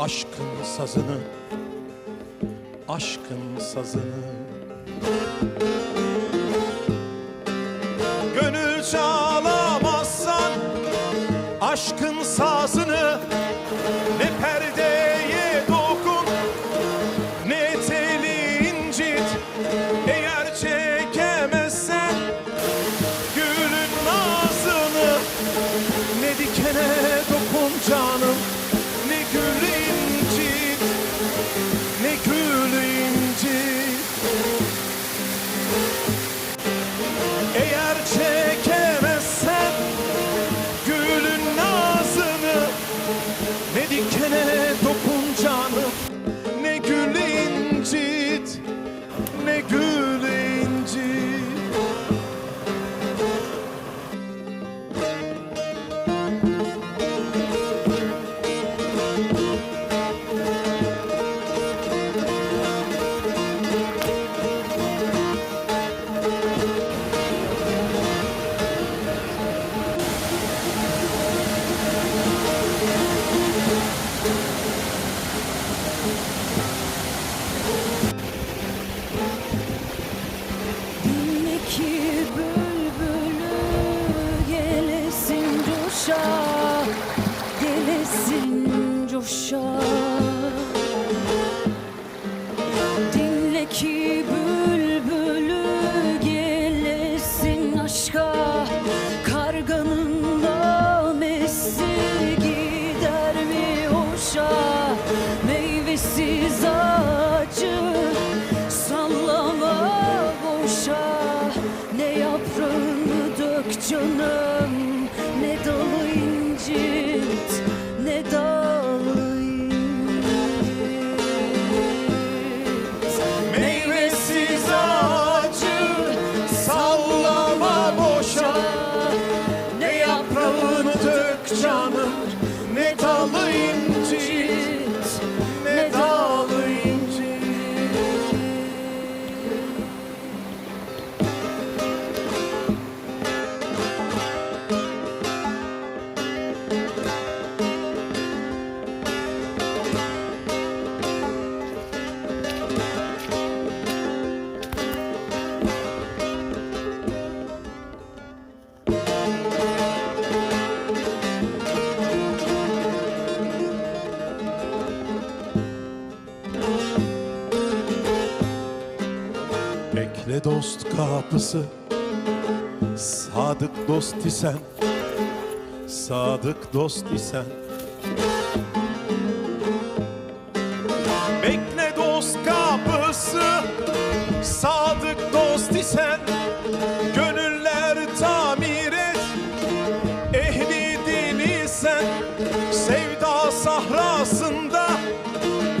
Aşkın sazını Aşkın sazını. Gönül çalamazsan Aşkın sazını Ne perdeye dokun Ne teli incit Eğer çekemezsen Gülün nazını Ne dikene gelesin aşka Karganın namesi gider mi hoşa? Meyvesiz ağacı sallama boşa. Ne yaprağını dök canım Ne dalı dalı Bekle dost kapısı. Sadık dost isen Sadık dost isen